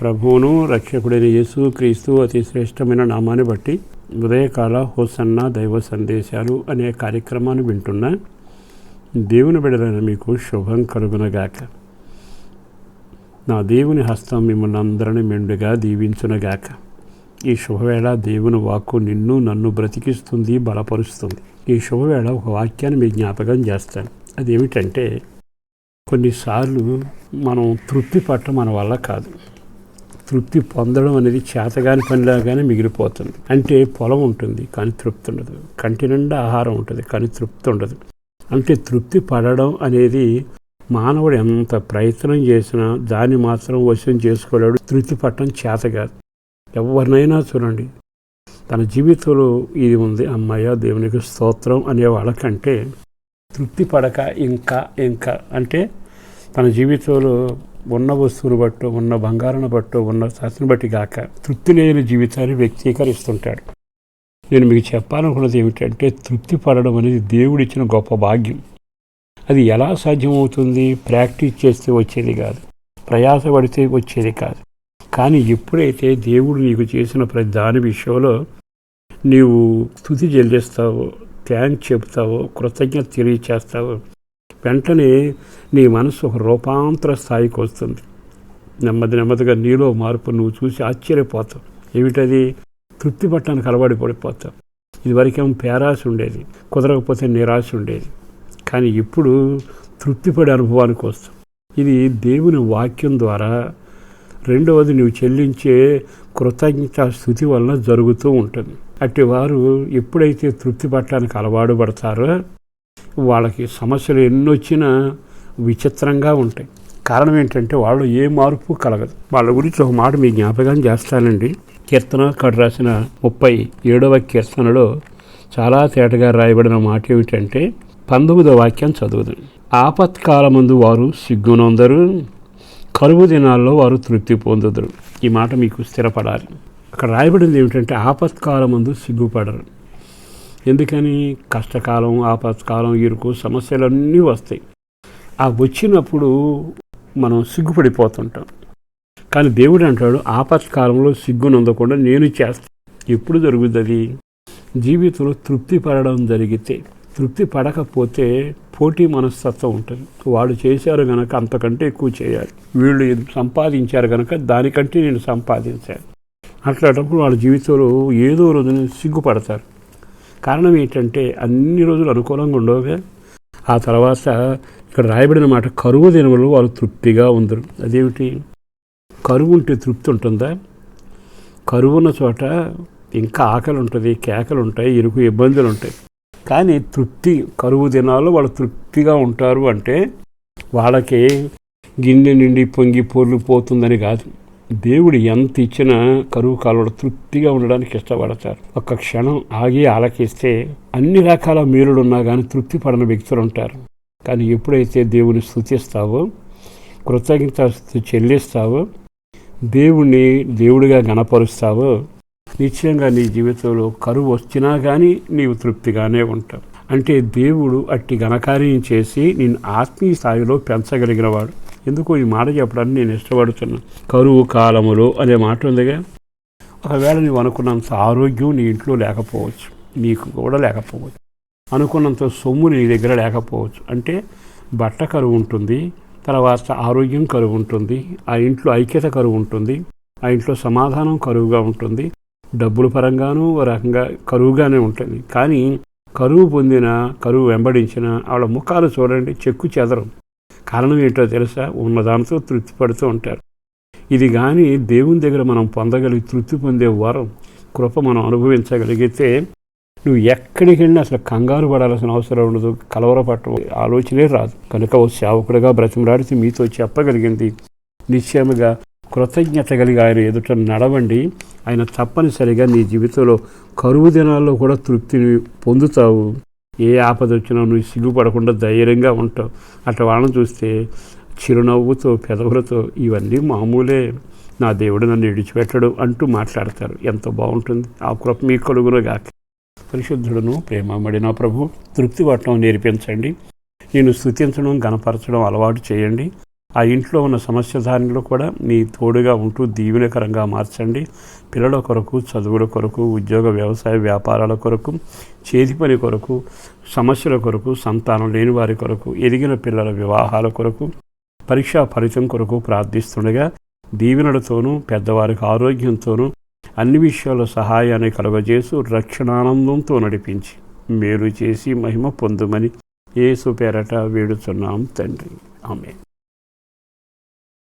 ప్రభువును రక్షకుడైన యేసు క్రీస్తు అతి శ్రేష్టమైన నామాన్ని బట్టి ఉదయకాల హోసన్న దైవ సందేశాలు అనే కార్యక్రమాన్ని వింటున్న దేవుని బిడలైన మీకు శుభం కలుగునగాక. నా దేవుని హస్తం మిమ్మల్ని అందరిని మెండుగా దీవించునగాక. ఈ శుభవేళ దేవుని వాక్కు నిన్ను నన్ను బ్రతికిస్తుంది బలపరుస్తుంది. ఈ శుభవేళ ఒక వాక్యాన్ని మీ జ్ఞాపకం చేస్తాను. అదేమిటంటే కొన్నిసార్లు మనం తృప్తి పట్టడం మన వల్ల కాదు. తృప్తి పొందడం అనేది చేతగాని పనిలాగానే మిగిలిపోతుంది. అంటే పొలం ఉంటుంది కానీ తృప్తి ఉండదు. కంటి నిండా ఆహారం ఉంటుంది కానీ తృప్తి ఉండదు. అంటే తృప్తి పడడం అనేది మానవుడు ఎంత ప్రయత్నం చేసినా దాన్ని మాత్రం వశం చేసుకోలేడు. తృప్తి పట్టడం చేత కాదు. ఎవరినైనా చూడండి. తన జీవితంలో ఇది ఉంది అమ్మాయ దేవునికి స్తోత్రం అనే వాళ్ళకంటే తృప్తి పడక ఇంకా ఇంకా. అంటే తన జీవితంలో ఉన్న వస్తువును బట్టో ఉన్న బంగారాన్ని బట్టో ఉన్న శాస్త్రం బట్టి కాక తృప్తి లేని జీవితాన్ని వ్యక్తీకరిస్తుంటాడు. నేను మీకు చెప్పాలనుకున్నది ఏమిటంటే తృప్తి పడడం అనేది దేవుడిచ్చిన గొప్ప భాగ్యం. అది ఎలా సాధ్యమవుతుంది? ప్రాక్టీస్ చేస్తే వచ్చేది కాదు. ప్రయాసపడితే వచ్చేది కాదు. కానీ ఎప్పుడైతే దేవుడు నీకు చేసిన ప్రతి దాని విషయంలో నీవు స్థుతి చెల్లిస్తావో థ్యాంక్స్ చెబుతావో కృతజ్ఞత తెలియచేస్తావో వెంటనే నీ మనసు ఒక రూపాంతర స్థాయికి వస్తుంది. నెమ్మది నెమ్మదిగా నీలో మార్పు నువ్వు చూసి ఆశ్చర్యపోతావు. ఏమిటది? తృప్తి పట్టడానికి అలవాటు పడిపోతావు. ఇదివరకేమో పేరాశ ఉండేది కుదరకపోతే నిరాశ ఉండేది. కానీ ఇప్పుడు తృప్తిపడే అనుభవానికి వస్తాం ఇది దేవుని వాక్యం ద్వారా రెండవది నువ్వు చెల్లించే కృతజ్ఞత స్థుతి వలన జరుగుతూ ఉంటుంది. అట్టి వారు ఎప్పుడైతే తృప్తి పట్టడానికి అలవాటు పడతారో వాళ్ళకి సమస్యలు ఎన్నొచ్చినా విచిత్రంగా ఉంటాయి. కారణం ఏంటంటే వాళ్ళు ఏ మార్పు కలగదు. వాళ్ళ గురించి ఒక మాట మీ జ్ఞాపకం చేస్తానండి. కీర్తన కడు రాసిన ముప్పై ఏడవ కీర్తనలో చాలా తేటగా రాయబడిన మాట ఏమిటంటే పంతొమ్మిదవ వాక్యం చదువుదు. ఆపత్కాలమందు వారు సిగ్గునొందరు కరువు దినాల్లో వారు తృప్తి పొందుదరు. ఈ మాట మీకు స్థిరపడాలి. అక్కడ రాయబడింది ఏమిటంటే ఆపత్కాలమందు సిగ్గుపడరు. ఎందుకని? కష్టకాలం ఆపత్కాలం ఇరుకు సమస్యలన్నీ వస్తాయి. ఆ వచ్చినప్పుడు మనం సిగ్గుపడిపోతుంటాం. కానీ దేవుడు అంటాడు ఆపత్కాలంలో సిగ్గునందకుండా నేను చేస్తాను ఎప్పుడు జరుగుతుంది? జీవితంలో తృప్తి పడడం జరిగితే తృప్తి పడకపోతే పోటీ మనస్తత్వం ఉంటుంది. వాడు చేశారు గనక అంతకంటే ఎక్కువ చేయాలి. వీళ్ళు సంపాదించారు గనక దానికంటే నేను సంపాదించాను అట్లాంటప్పుడు వాళ్ళ జీవితంలో ఏదో రోజున సిగ్గుపడతారు. కారణం ఏంటంటే అన్ని రోజులు అనుకూలంగా ఉండవుగా ఆ తర్వాత ఇక్కడ రాయబడిన మాట కరువు దినములు వాళ్ళు తృప్తిగా ఉందరు. అదేమిటి? కరువు ఉంటే తృప్తి ఉంటుందా? కరువు ఉన్న చోట ఇంకా ఆకలి ఉంటుంది కేకలు ఉంటాయి ఇరుకు ఇబ్బందులు ఉంటాయి. కానీ తృప్తి కరువు దినాల్లో వాళ్ళు తృప్తిగా ఉంటారు అంటే వాళ్ళకి గిన్నె నిండి పొంగి పొర్లు పోతుందని కాదు. దేవుడు ఎంత ఇచ్చినా కరువు కాలంలో తృప్తిగా ఉండడానికి ఇష్టపడతారు ఒక్క క్షణం ఆగి ఆలకిస్తే అన్ని రకాల మేలుడున్నా కానీ తృప్తి పడని వ్యక్తులు ఉంటారు. కానీ ఎప్పుడైతే దేవుని స్థుతిస్తావో కృతజ్ఞత చెల్లిస్తావో దేవుణ్ణి దేవుడిగా గణపరుస్తావో నిశ్చయంగా నీ జీవితంలో కరువు వచ్చినా కానీ నీవు తృప్తిగానే ఉంటావు. అంటే దేవుడు అట్టి ఘనకార్యం చేసి నేను ఆత్మీయ స్థాయిలో పెంచగలిగినవాడు. ఎందుకు ఈ మాట చెప్పడానికి నేను ఇష్టపడుతున్నాను కరువు కాలములు అనే మాట ఉందిగా ఒకవేళ నువ్వు అనుకున్నంత ఆరోగ్యం నీ ఇంట్లో లేకపోవచ్చు. నీకు కూడా లేకపోవచ్చు. అనుకున్నంత సొమ్ము నీ దగ్గర లేకపోవచ్చు. అంటే బట్ట కరువు ఉంటుంది తర్వాత ఆరోగ్యం కరువు ఉంటుంది ఆ ఇంట్లో ఐక్యత కరువు ఉంటుంది ఆ ఇంట్లో సమాధానం కరువుగా ఉంటుంది డబ్బుల పరంగానూ ఓ రకంగా కరువుగానే ఉంటుంది. కానీ కరువు పొందిన కరువు వెంబడించిన వాళ్ళ ముఖాలు చూడండి చెక్కు చెదరం కారణం ఏంటో తెలుసా? ఉన్నదానితో తృప్తి పడుతూ ఉంటారు. ఇది కానీ దేవుని దగ్గర మనం పొందగలిగి తృప్తి పొందే వరం కృప మనం అనుభవించగలిగితే నువ్వు ఎక్కడికి వెళ్ళినా అసలు కంగారు పడాల్సిన అవసరం ఉండదు కలవరపట్ట ఆలోచనే రాదు. కనుక ఓ సేవకుడిగా బ్రతిమరాడితే మీతో చెప్పగలిగింది. నిశ్చయముగా కృతజ్ఞత కలిగి ఆయన ఎదుట నడవండి. ఆయన తప్పనిసరిగా నీ జీవితంలో కరువు దినాల్లో కూడా తృప్తిని పొందుతావు. ఏ ఆపద వచ్చినా నువ్వు సిగ్గుపడకుండా ధైర్యంగా ఉంటావు. అట్లా వాళ్ళని చూస్తే చిరునవ్వుతో పెదవులతో ఇవన్నీ మామూలే. నా దేవుడు నన్ను విడిచిపెట్టడు అంటూ మాట్లాడతారు. ఎంత బాగుంటుంది. ఆ కృప మీ కలుగునుగాక పరిశుద్ధుడును ప్రేమమడి నా ప్రభు తృప్తి పట్టడం నేర్పించండి. నేను స్థుతించడం గనపరచడం అలవాటు చేయండి. ఆ ఇంట్లో ఉన్న సమస్య దానిలో కూడా మీ తోడుగా ఉంటూ దీవెనకరంగా మార్చండి. పిల్లల కొరకు చదువుల కొరకు ఉద్యోగ వ్యవసాయ వ్యాపారాల కొరకు చేతి పని కొరకు సమస్యల కొరకు సంతానం లేని వారి కొరకు ఎదిగిన పిల్లల వివాహాల కొరకు పరీక్షా ఫలితం కొరకు ప్రార్థిస్తుండగా దీవెనలతోనూ పెద్దవారికి ఆరోగ్యంతోనూ అన్ని విషయాల సహాయాన్ని కలుగజేసు రక్షణానందంతో నడిపించి మేలు చేసి మహిమ పొందుమని ఏసు పేరట వేడుచున్నాం తండ్రి. ఆమె